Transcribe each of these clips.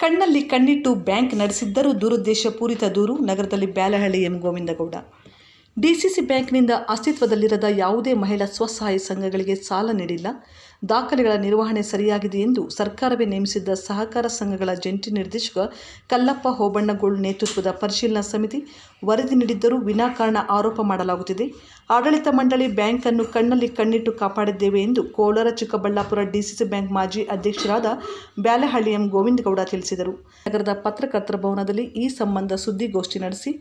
ಕಣ್ಣಲ್ಲಿ ಕಣ್ಣಿಟ್ಟು ಬ್ಯಾಂಕ್ ನಡೆಸಿದ್ದರೂ ದುರುದ್ದೇಶಪೂರಿತ ದೂರು ನಗರದಲ್ಲಿ ಬ್ಯಾಲಹಳ್ಳಿ ಎಂ. ಗೋವಿಂದಗೌಡ. ಡಿಸಿಸಿ ಬ್ಯಾಂಕ್ನಿಂದ ಅಸ್ತಿತ್ವದಲ್ಲಿರದ ಯಾವುದೇ ಮಹಿಳಾ ಸ್ವಸಹಾಯ ಸಂಘಗಳಿಗೆ ಸಾಲ ನೀಡಿಲ್ಲ. ದಾಖಲೆಗಳ ನಿರ್ವಹಣೆ ಸರಿಯಾಗಿದೆ ಎಂದು ಸರ್ಕಾರವೇ ನೇಮಿಸಿದ್ದ ಸಹಕಾರ ಸಂಘಗಳ ಜಂಟಿ ನಿರ್ದೇಶಕ ಕಲ್ಲಪ್ಪ ಹೋಬಣ್ಣಗೋಳ್ ನೇತೃತ್ವದ ಪರಿಶೀಲನಾ ಸಮಿತಿ ವರದಿ ನೀಡಿದ್ದರೂ ವಿನಾಕಾರಣ ಆರೋಪ ಮಾಡಲಾಗುತ್ತಿದೆ. ಆಡಳಿತ ಮಂಡಳಿ ಬ್ಯಾಂಕ್ ಅನ್ನು ಕಣ್ಣಲ್ಲಿ ಕಣ್ಣಿಟ್ಟು ಕಾಪಾಡಿದ್ದೇವೆ ಎಂದು ಕೋಲಾರ ಚಿಕ್ಕಬಳ್ಳಾಪುರ ಡಿಸಿಸಿ ಬ್ಯಾಂಕ್ ಮಾಜಿ ಅಧ್ಯಕ್ಷರಾದ ಬ್ಯಾಲೆಹಳ್ಳಿ ಎಂ ಗೋವಿಂದಗೌಡ ತಿಳಿಸಿದರು. ನಗರದ ಪತ್ರಕರ್ತರ ಭವನದಲ್ಲಿ ಈ ಸಂಬಂಧ ಸುದ್ದಿಗೋಷ್ಠಿ ನಡೆಸಿ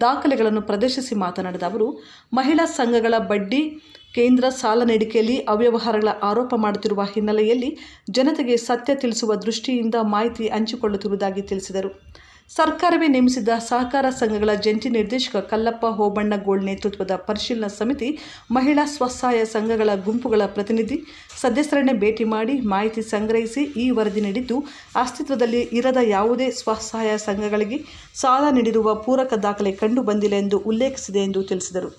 ದಾಖಲೆಗಳನ್ನು ಪ್ರದರ್ಶಿಸಿ ಮಾತನಾಡಿದ ಅವರು, ಮಹಿಳಾ ಸಂಘಗಳ ಬಡ್ಡಿ, ಕೇಂದ್ರ ಸಾಲ ನೀಡಿಕೆಯಲ್ಲಿ ಅವ್ಯವಹಾರಗಳ ಆರೋಪ ಮಾಡುತ್ತಿರುವ ಹಿನ್ನೆಲೆಯಲ್ಲಿ ಜನತೆಗೆ ಸತ್ಯ ತಿಳಿಸುವ ದೃಷ್ಟಿಯಿಂದ ಮಾಹಿತಿ ಹಂಚಿಕೊಳ್ಳುತ್ತಿರುವುದಾಗಿ ತಿಳಿಸಿದರು. ಸರ್ಕಾರವೇ ನೇಮಿಸಿದ್ದ ಸಹಕಾರ ಸಂಘಗಳ ಜಂಟಿ ನಿರ್ದೇಶಕ ಕಲ್ಲಪ್ಪ ಹೋಬಣ್ಣಗೋಳ್ ನೇತೃತ್ವದ ಪರಿಶೀಲನಾ ಸಮಿತಿ ಮಹಿಳಾ ಸ್ವಸಹಾಯ ಸಂಘಗಳ ಗುಂಪುಗಳ ಪ್ರತಿನಿಧಿ ಸದಸ್ಯರನ್ನೇ ಭೇಟಿ ಮಾಡಿ ಮಾಹಿತಿ ಸಂಗ್ರಹಿಸಿ ಈ ವರದಿ ನೀಡಿದ್ದು ಅಸ್ತಿತ್ವದಲ್ಲಿ ಇರದ ಯಾವುದೇ ಸ್ವಸಹಾಯ ಸಂಘಗಳಿಗೆ ಸಾಲ ನೀಡಿರುವ ಪೂರಕ ದಾಖಲೆ ಕಂಡು ಬಂದಿಲ್ಲ ಎಂದು ಉಲ್ಲೇಖಿಸಿದೆ ಎಂದು ತಿಳಿಸಿದರು.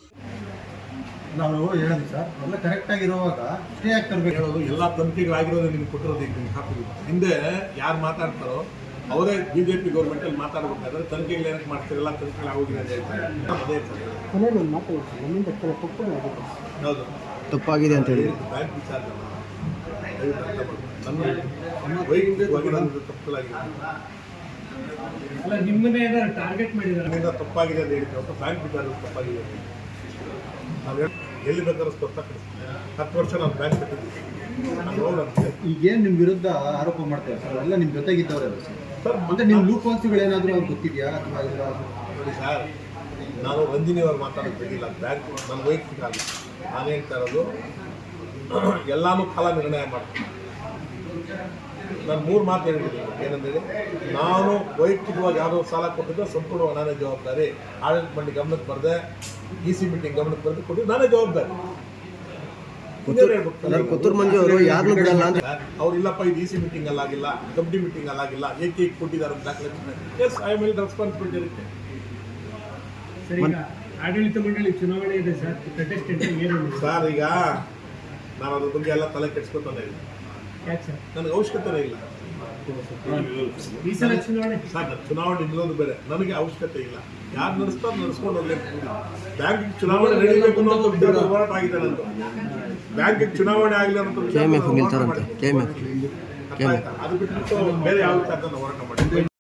ನಾವು ಹೇಳೋದು ಸರ್ ಎಲ್ಲ ಕರೆಕ್ಟಾಗಿ ಇರುವಾಗ ಹೇಳೋದು ಎಲ್ಲ ತಂತಿಗಳಾಗಿರೋದು ನಿಮ್ಗೆ ಕೊಟ್ಟಿರೋದು ಈಗ ಹಿಂದೆ ಯಾರು ಮಾತಾಡ್ತಾರೋ ಅವರೇ ಬಿ ಜೆ ಪಿ ಗೌರ್ಮೆಂಟಲ್ಲಿ ಮಾತಾಡ್ಬೇಕಾದ್ರೆ ತನಿಖೆಗಳು ಏನಕ್ಕೆ ಮಾಡ್ತಿರಲ್ಲ ತನಿಖೆಗಳು ಆಗೋಗಿಲ್ಲ ಅಂತ ಹೇಳ್ತಾರೆ. ಅದೇ ಕೊನೆಯಲ್ಲಿ ಒಂದು ಮಾತು ನಮ್ಮಿಂದ ಕೆಲ ತಪ್ಪುಗಳಾಗಿದೆ ಹೌದು. ತಪ್ಪಾಗಿದೆ ಅಂತ ಹೇಳಿ. ಬ್ಯಾಂಕ್ ವಿಚಾರ ನನ್ನ ವೈಯಕ್ತಿಕವಾಗಿ ನನ್ನ ತಪ್ಪುಗಳಾಗಿದೆ ಅಲ್ಲ ನಿಮ್ಮನ್ನೇ ಏನಾದ್ರು ಟಾರ್ಗೆಟ್ ಮಾಡಿದ್ದಾರೆ ನಮ್ಮಿಂದ ತಪ್ಪಾಗಿದೆ ಅಂತ ಹೇಳಿದ್ರು ಒಟ್ಟು ಬ್ಯಾಂಕ್ ವಿಚಾರ ತಪ್ಪಾಗಿದೆ. ನಾವು ಎಲ್ಲಿ ಬೇಕಾದ್ರೂ ಸ್ಪಷ್ಟ ಹತ್ತು ವರ್ಷ ನಾನು ಬ್ಯಾಂಕ್ ಕಟ್ಟಿದ್ದೀನಿ. ಈಗೇನು ನಿಮ್ಮ ವಿರುದ್ಧ ಆರೋಪ ಮಾಡ್ತೇವೆ ಸರ್ ಎಲ್ಲ ನಿಮ್ಮ ಜೊತೆಗಿದ್ದವ್ರೆ ಸರ್? ಮತ್ತೆ ನಿಮ್ಮ ಲೂಪ್ ಏನಾದರೂ ಅವ್ರಿಗೆ ಗೊತ್ತಿದೆಯಾ? ಅಥವಾ ನೋಡಿ ಸರ್, ನಾನು ರಂಜಿನಿ ಅವ್ರು ಮಾತಾಡೋದು ಬ್ಯಾಂಕ್ ನನ್ನ ವೈಯಕ್ತಿಕ ಆಗಿ ನಾನು ಹೇಳ್ತಾ ಇರೋದು, ಎಲ್ಲಾನು ಕಾಲ ನಿರ್ಣಯ ಮಾಡ್ತೀನಿ ನಾನು ಮೂರು ಮಾತು ಹೇಳಿದ್ದೀನಿ. ಏನಂದರೆ, ನಾನು ವೈಯಕ್ತಿಕವಾಗಿ ಯಾರೋ ಸಾಲ ಕೊಟ್ಟಿದ್ದೆ ಸಂಪೂರ್ಣವಾಗಿ ನಾನೇ ಜವಾಬ್ದಾರಿ. ಆಡಳಿತ ಮಂಡಳಿ ಗಮನಕ್ಕೆ ಬರದೆ ಇ ಸಿ ಮೀಟಿಂಗ್ ಗಮನಕ್ಕೆ ಬರೆದು ಕೊಟ್ಟಿದ್ದು ನಾನೇ ಜವಾಬ್ದಾರಿ. ಹೇಳ್ಬೇಕು? ಮಂಜು ಅವರು ಯಾರನ್ನೂ ಬಿಡಲ್ಲ ಅಂತ. ಅವ್ರು ಇಲ್ಲಪ್ಪ ಇದು ಇ ಸಿ ಮೀಟಿಂಗ್ ಅಲ್ಲಾಗಿಲ್ಲ ಕಮಿಟಿ ಮೀಟಿಂಗ್ ಅಲ್ಲಾಗಿಲ್ಲ ಏಕೆ ಏಕೆ ಕೊಟ್ಟಿದ್ದಾರೆ ಅಂತ ದಾಖಲೆ ಎಸ್ ಐ ಮೇಲೆ ರೆಸ್ಪಾನ್ಸಿಬಿಲಿಟಿ ಇರುತ್ತೆ ಸರಿ ಈಗ ಆಡಳಿತ ಮಂಡಳಿ ಚುನಾವಣೆ ಇದೆ ಸರ್. ಕಂಟೆಸ್ಟೆಂಟ್ ಏನು ಸರ್ ಈಗ ನಾನು ಅದ್ರ ಬಗ್ಗೆ ಎಲ್ಲ ತಲೆ ಕೆಡ್ಸ್ಕೊತಾನೆ ಇಲ್ಲ. ಸರ್? ನನಗೆ ಅವಶ್ಯಕತೆ ಇಲ್ಲ. ಈ ಸಲ ಚುನಾವಣೆ? ಸಾಕು ಚುನಾವಣೆ ನಿಲ್ಲೋದು ಬೇರೆ. ನನಗೆ ಅವಶ್ಯಕತೆ ಇಲ್ಲ. ಯಾರು ನಡೆಸ್ತಾರೆ ನಡೆಸ್ಕೊಂಡು ಹೋಗ್ಲಿ ಬ್ಯಾಂಕ್ ಚುನಾವಣೆ ನಡೀಬೇಕು ಅನ್ನೋ ಹೋರಾಟ ಆಗಿದೆ ಬ್ಯಾಂಕ್ ಬ್ಯಾಂಕಿಗೆ ಚುನಾವಣೆ ಆಗಲಿ ಆಯ್ತಾ? ಅದು ಬಿಟ್ಟು ಬೇರೆ ಯಾವ ಹೋರಾಟ ಮಾಡಿ